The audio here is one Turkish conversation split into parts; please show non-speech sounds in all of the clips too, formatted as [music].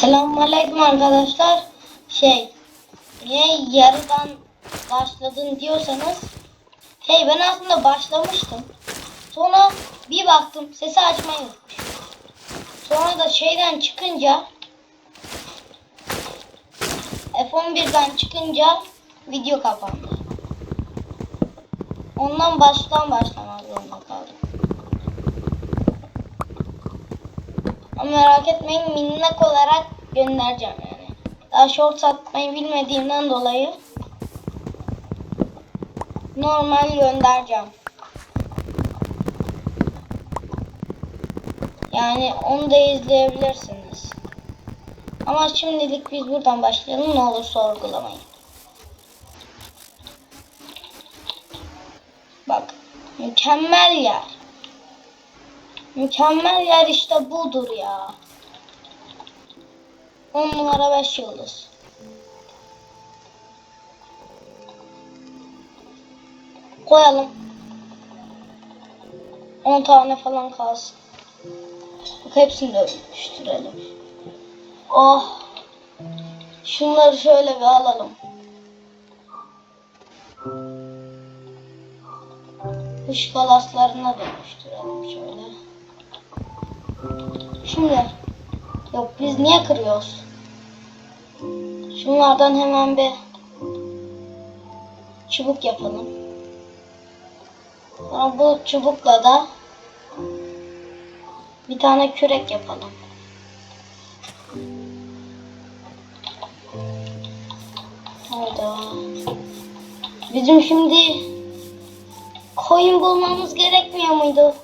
Selamünaleyküm arkadaşlar. Şey, niye yarıdan başladın diyorsanız, hey ben aslında başlamıştım. Sonra bir baktım sesi açmayı. Sonra da şeyden çıkınca F11'den çıkınca video kapandı. Ondan baştan başlamak zorunda kaldım. Merak etmeyin minnak olarak göndereceğim yani. Daha short satmayı bilmediğimden dolayı normal göndereceğim. Yani onu da izleyebilirsiniz. Ama şimdilik biz buradan başlayalım ne olur sorgulamayın. Bak mükemmel yer. Mükemmel yer işte budur ya. 10 numara 5 yıldız. Koyalım. 10 tane falan kalsın. Bak hepsini de ölmüştürelim. Oh. Şunları şöyle bir alalım. Kış kalaslarına dönüştürelim şöyle. Şimdi yok biz niye kırıyoruz? Şunlardan hemen bir çubuk yapalım. Sonra bu çubukla da bir tane kürek yapalım. Hayda. Bizim şimdi koyun bulmamız gerekmiyor muydu?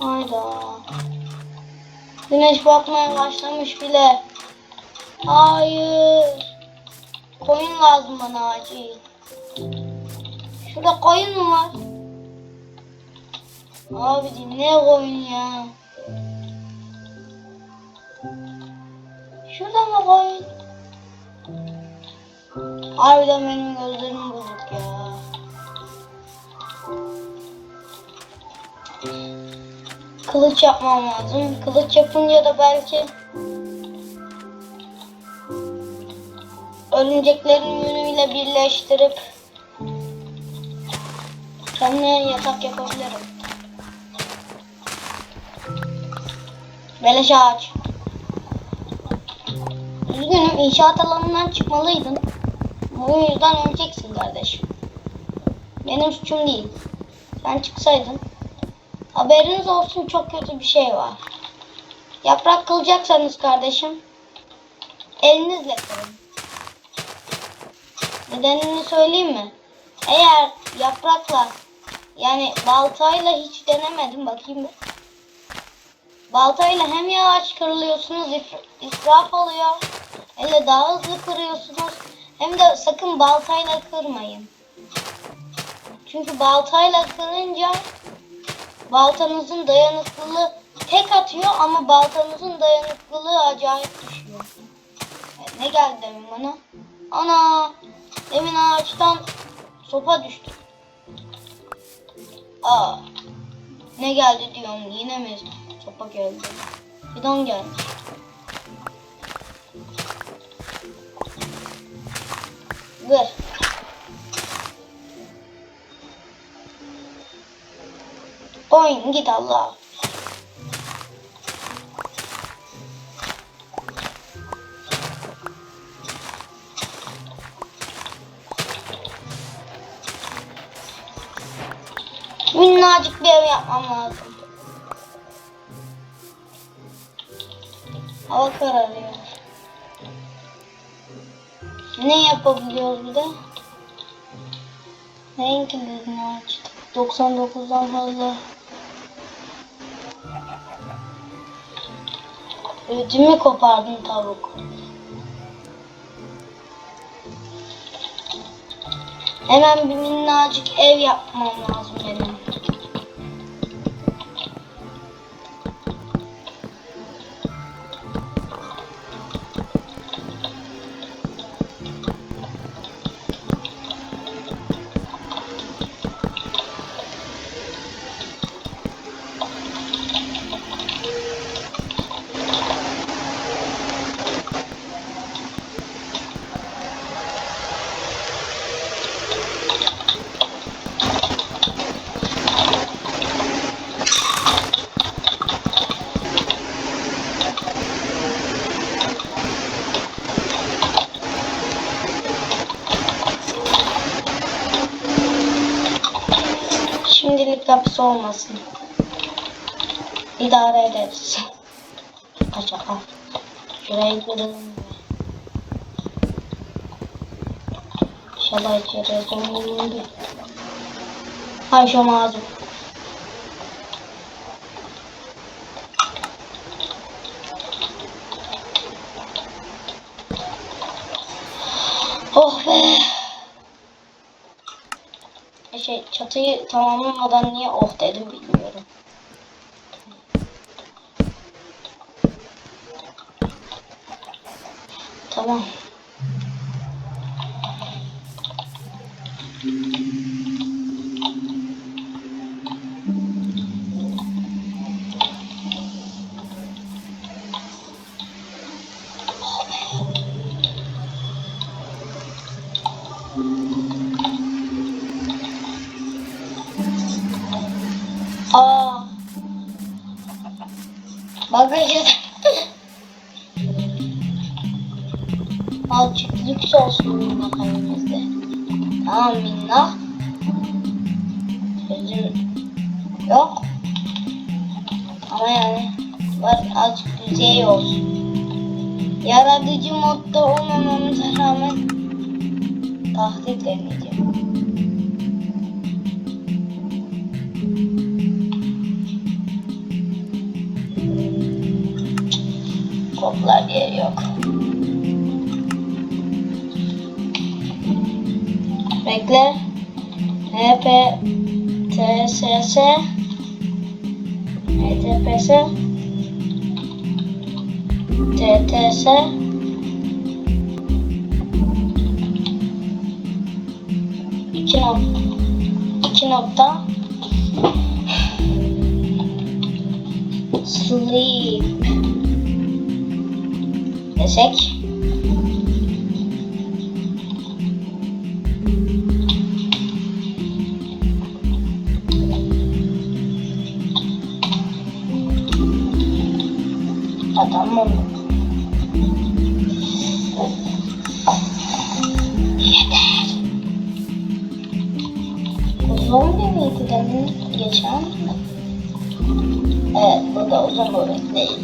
Hayda. Güneş batmaya başlamış bile. Hayır. Koyun lazım bana acil. Şurada koyun mu var? Abi ne koyun ya? Şurada mı koyun? Harbiden benim gözlerim bozuk ya. Kılıç yapmam lazım. Kılıç yapınca da belki örümceklerin yönüyle birleştirip kendime yatak yapabilirim. Beleş ağaç. Üzgünüm inşaat alanından çıkmalıydın. Bu yüzden öleceksin kardeşim. Benim suçum değil. Sen çıksaydın. Haberiniz olsun çok kötü bir şey var. Yaprak kılacaksanız kardeşim elinizle kırın. Nedenini söyleyeyim mi? Eğer yaprakla yani baltayla hiç denemedim bakayım bir. Baltayla hem yavaş kırılıyorsunuz israf oluyor. Hele daha hızlı kırıyorsunuz. Hem de sakın baltayla kırmayın. Çünkü baltayla kırınca baltanızın dayanıklılığı tek atıyor ama baltanızın dayanıklılığı acayip düşüyor. Ne geldi demin bana? Ana! Demin ağaçtan sopa düştü. Aa! Ne geldi diyorum yine mi sopa geldi? Bidon gelmiş. Ver. Oyun git Allah. Minnacık bir ev yapmam lazım. Hava kararıyor. Ne yapabiliyoruz bir de? Neyin kilidini açtık? 99'dan fazla. Ödümü kopardın tavuk. Hemen bir minnacık ev yapmam lazım fazlası olmasın. İdare ederiz. Şaka şaka. Şurayı kıralım. İnşallah içeri zonulur. Ayşem ağzım. Oh be. Şey çatıyı tamamlamadan niye oh dedim bilmiyorum. Tamam. Azıcık lüks olsun bagajımızda. Tamam minna. Sözüm yok. Ama yani var azıcık düzey olsun. Yaratıcı modda olmamamıza rağmen tahdit edeceğim. Koplar yeri yok. Bekle. HP TSS HTPS TTS iki nokta iki nokta. Sleep. Desek değil.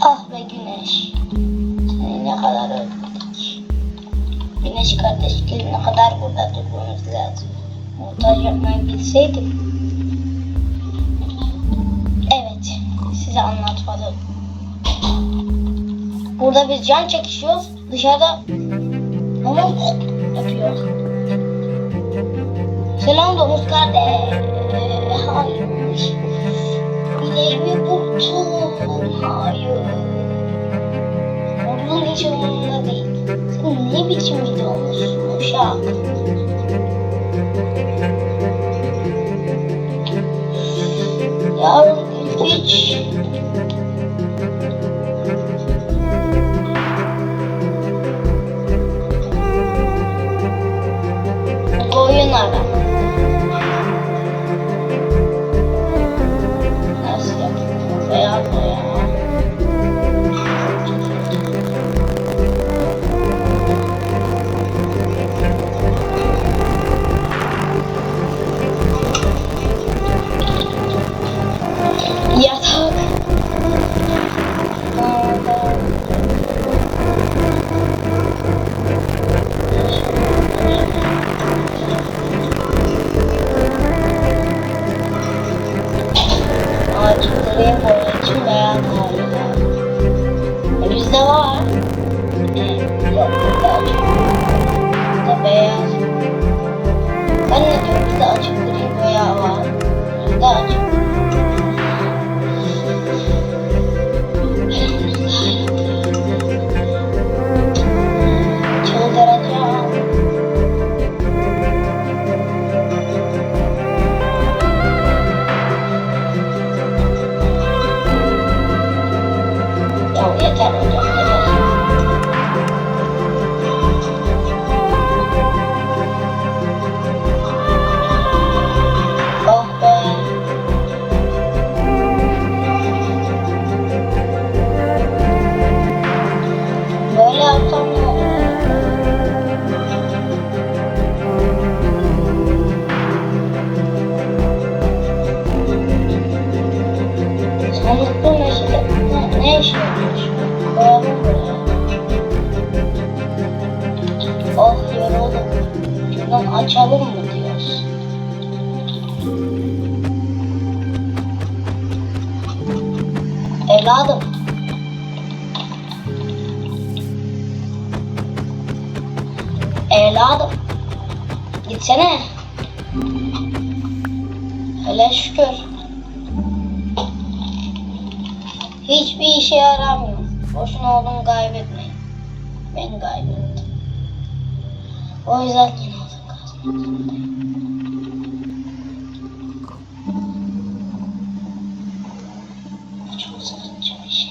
Ah be güneş. Seni ne kadar özledik. Güneş kardeşleri ne kadar burada durmamız lazım. Montaj yapmayı bilseydim. Evet, size anlatmadım. Burada biz can çekişiyoruz. Dışarıda ama yapıyor. Selam domuz kardeş. Hayır. Bileğimi burktum. Hayır. Onun hiç umurumda değil. Sen ne biçim bir domuzsun uşak? Yavrum hiç. Gitsene. Hele şükür. Hiçbir işe yaramıyor. Boşuna oğlumu kaybetmeyin. Ben kaybettim. O yüzden yine oğlum kazandı. Çok sıkıcı bir şey.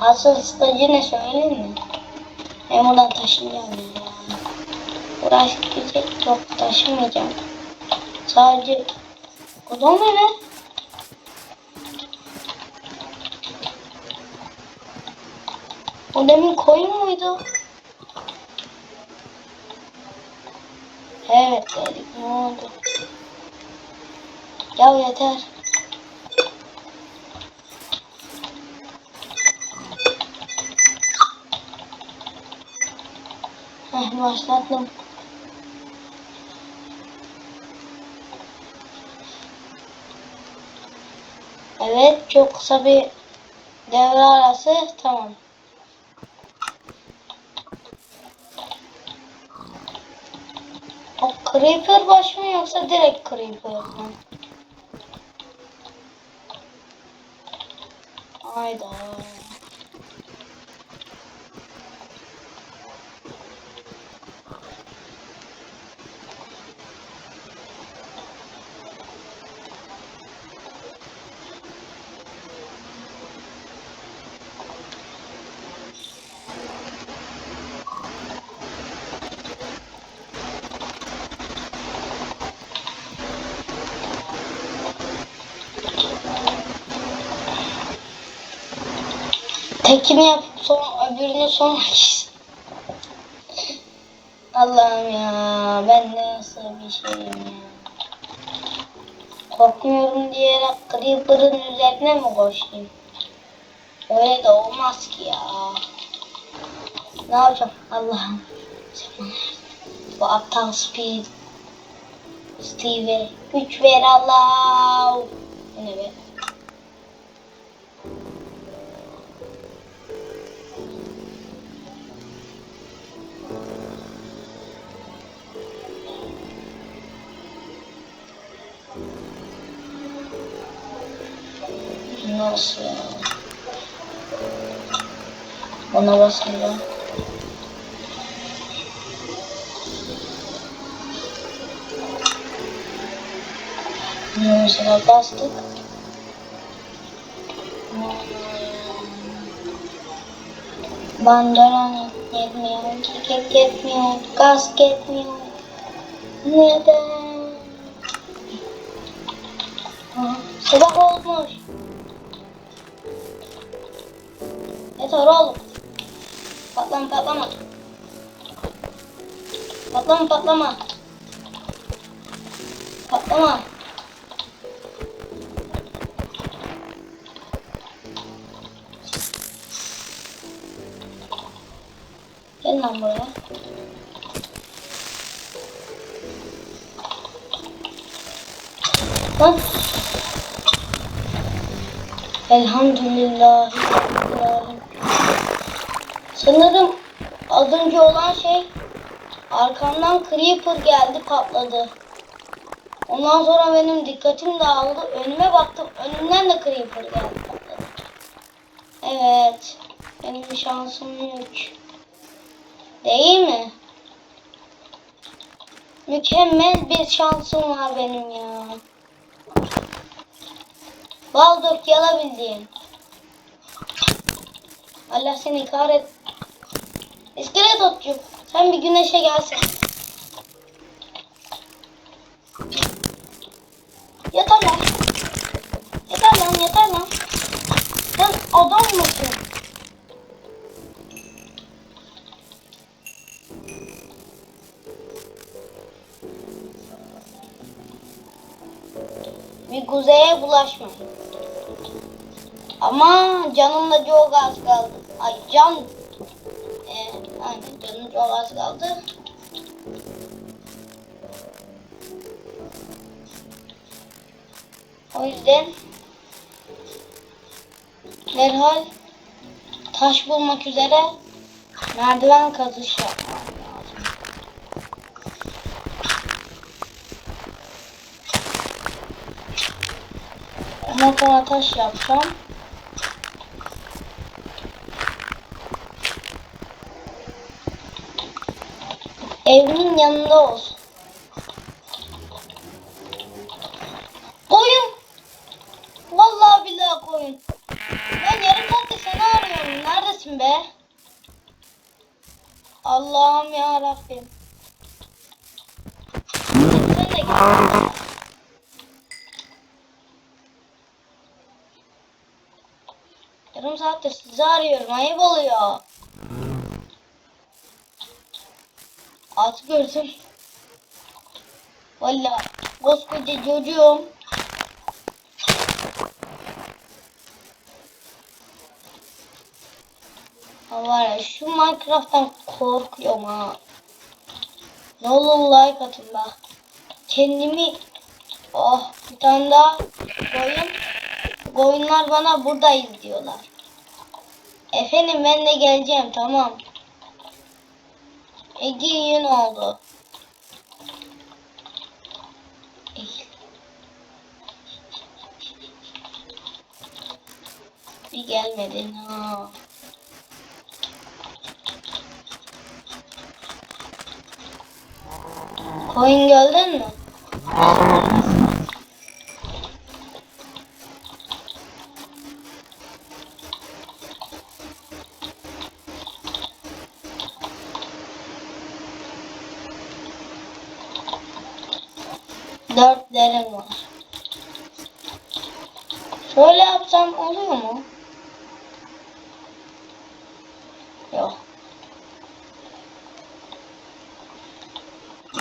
Asıl sıkıcı ne söyleyeyim mi? Ben buradan taşınacağım. Uğraş gidecek yok taşımayacağım. Sadece da ne? O demin koyun muydu? Evet dedik ne oldu? Ya yeter. Heh başlattım. Evet çok kısa bir devre arası tamam. O Creeper baş mı yoksa direkt Creeper mı? Hayda. Tekini yapıp sonra öbürünü sonra Allah'ım ya ben nasıl bir şeyim ya. Korkmuyorum diyerek Creeper'ın üzerine mi koşayım? Öyle de olmaz ki ya. Ne yapacağım Allah'ım. Bu aptal Speed. Steve güç ver Allah. Ne be? Ona basınca. Mesela bastık. Bandoran yetmiyor, kekek yetmiyor, gaz yetmiyor. Neden? Sabah olmuş. Yeter oğlum. Patlama patlama. Patlama patlama. Patlama. Gel lan buraya. Lan. Elhamdülillah. Sanırım az önce olan şey arkamdan creeper geldi patladı. Ondan sonra benim dikkatim dağıldı. Önüme baktım. Önümden de creeper geldi patladı. Evet. Benim şansım yok. Değil mi? Mükemmel bir şansım var benim ya. Bal dök. Allah seni kahret. İskelet otçu. Sen bir güneşe gelsin. Yeter lan. Yeter lan yeter lan. Sen adam mısın? Bir kuzeye bulaşma. Ama canım da çok az kaldı. Ay can. Çok az kaldı. O yüzden derhal taş bulmak üzere merdiven kazış yapmam lazım. Ondan sonra taş yapacağım. Evimin yanında olsun. Koyun. Vallahi billahi koyun. Ben yarım saatte seni arıyorum. Neredesin be? Allah'ım ya Rabbim. Yarım saattir sizi arıyorum. Ayıp oluyor. At gördüm. Valla koskoca çocuğum. Var ya şu Minecraft'tan korkuyorum ha. Ne olur like atın bak. Kendimi oh bir tane daha koyun. Koyunlar bana buradayız diyorlar. Efendim ben de geleceğim tamam. Ege yün oldu. Eğil. Bir gelmedin ha. Koyun gördün mü? Dört derin var. Şöyle yapsam oluyor mu? Yok.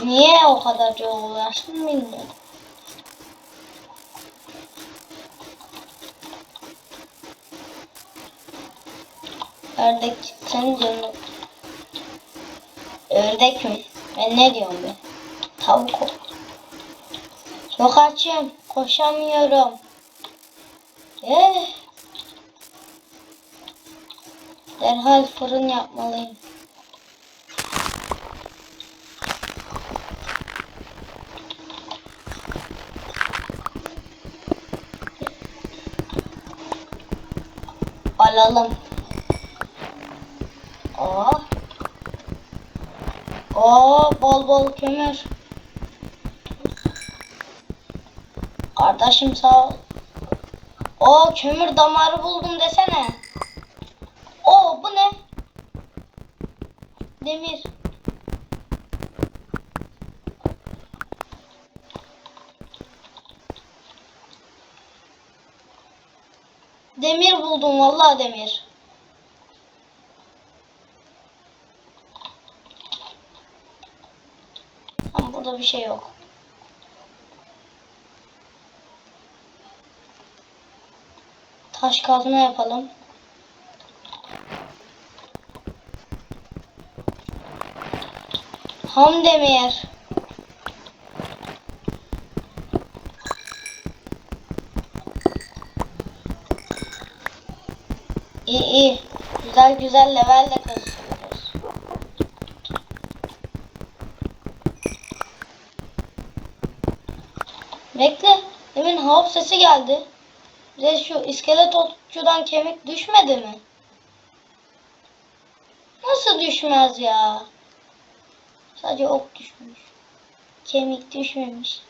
Niye o kadar çok uğraştım bilmiyorum. Ördek sen canım. Ördek mi? Ben ne diyorum be? Tavuk o. Çok açım. Koşamıyorum. Eh. Derhal fırın yapmalıyım. Alalım. Oh. Oh bol bol kömür. Kardeşim sağ ol. O kömür damarı buldum desene. O bu ne? Demir. Demir buldum vallahi demir. Ama burada bir şey yok. Taş kazma yapalım. Ham demir. İyi iyi. Güzel güzel level de kazıyoruz. Bekle. Demin hop sesi geldi. Bize şu iskelet otçudan kemik düşmedi mi? Nasıl düşmez ya? Sadece ok düşmüş. Kemik düşmemiş.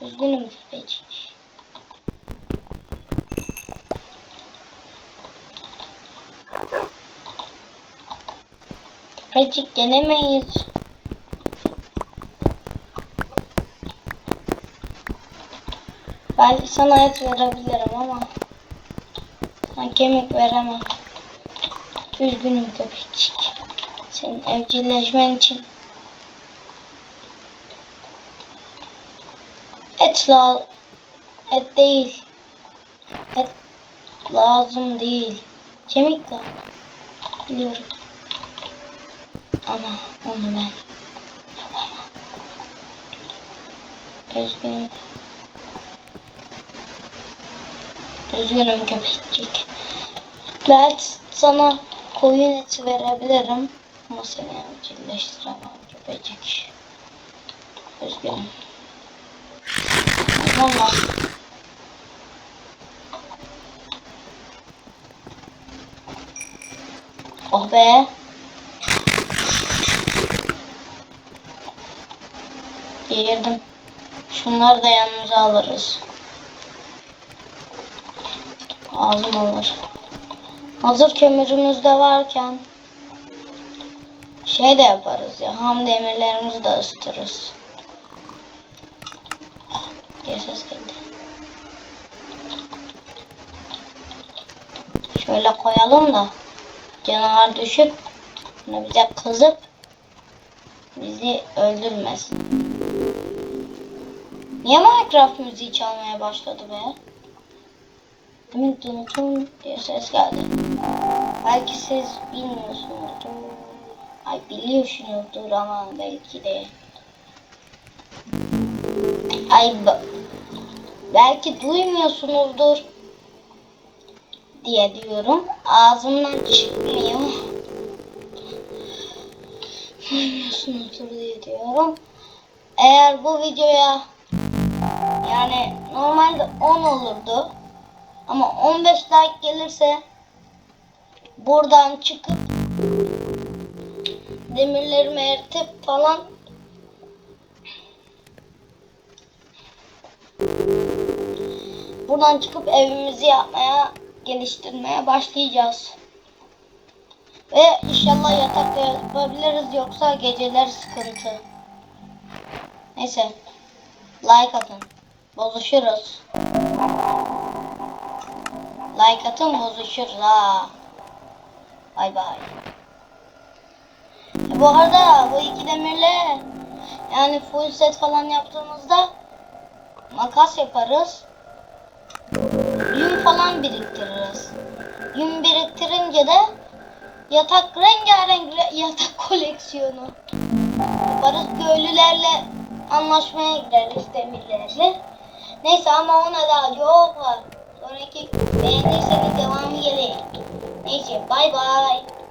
Üzgünüm köpecik. Köpecik gelemeyiz. Belki sana et verebilirim ama sana kemik veremem. Üzgünüm köpecik. Senin evcilleşmen için et la et değil. Et lazım değil. Kemik lazım. Biliyorum. Ama onu ben yapamam. Üzgünüm. Üzgünüm köpekçik. Belki sana koyun eti verebilirim. Ama seni evcilleştiremem köpecik. Üzgünüm. Tamam. Oh be. Girdim. Şunları da yanımıza alırız. Ağzım alır. Hazır kömürümüz de varken şey de yaparız ya. Ham demirlerimizi de ısıtırız. Diye ses geldi. Şöyle koyalım da canavar düşüp bize kızıp bizi öldürmesin. Niye Minecraft müziği çalmaya başladı be? Dın dın dın diye ses geldi. Belki siz bilmiyorsunuzdur. Ay biliyorsunuzdur ama belki de. Ay belki duymuyorsunuzdur diye diyorum. Ağzımdan çıkmıyor. Duymuyorsunuzdur diye diyorum. Eğer bu videoya yani normalde 10 olurdu. Ama 15 like gelirse buradan çıkıp demirlerimi eritip falan buradan çıkıp evimizi yapmaya geliştirmeye başlayacağız. Ve inşallah yatakta yapabiliriz yoksa geceler sıkıntı. Neyse. Like atın. Bozuşuruz. Like atın bozuşuruz ha. Bay bay. E bu arada bu iki demirle yani full set falan yaptığımızda makas yaparız. Yün falan biriktiririz. Yün biriktirince de yatak rengarenk re- yatak [laughs] koleksiyonu yaparız. Köylülerle anlaşmaya gireriz demirlerle. Neyse ama ona daha çok var. Sonraki beğendiyseniz devamı gelir. Neyse bay bay.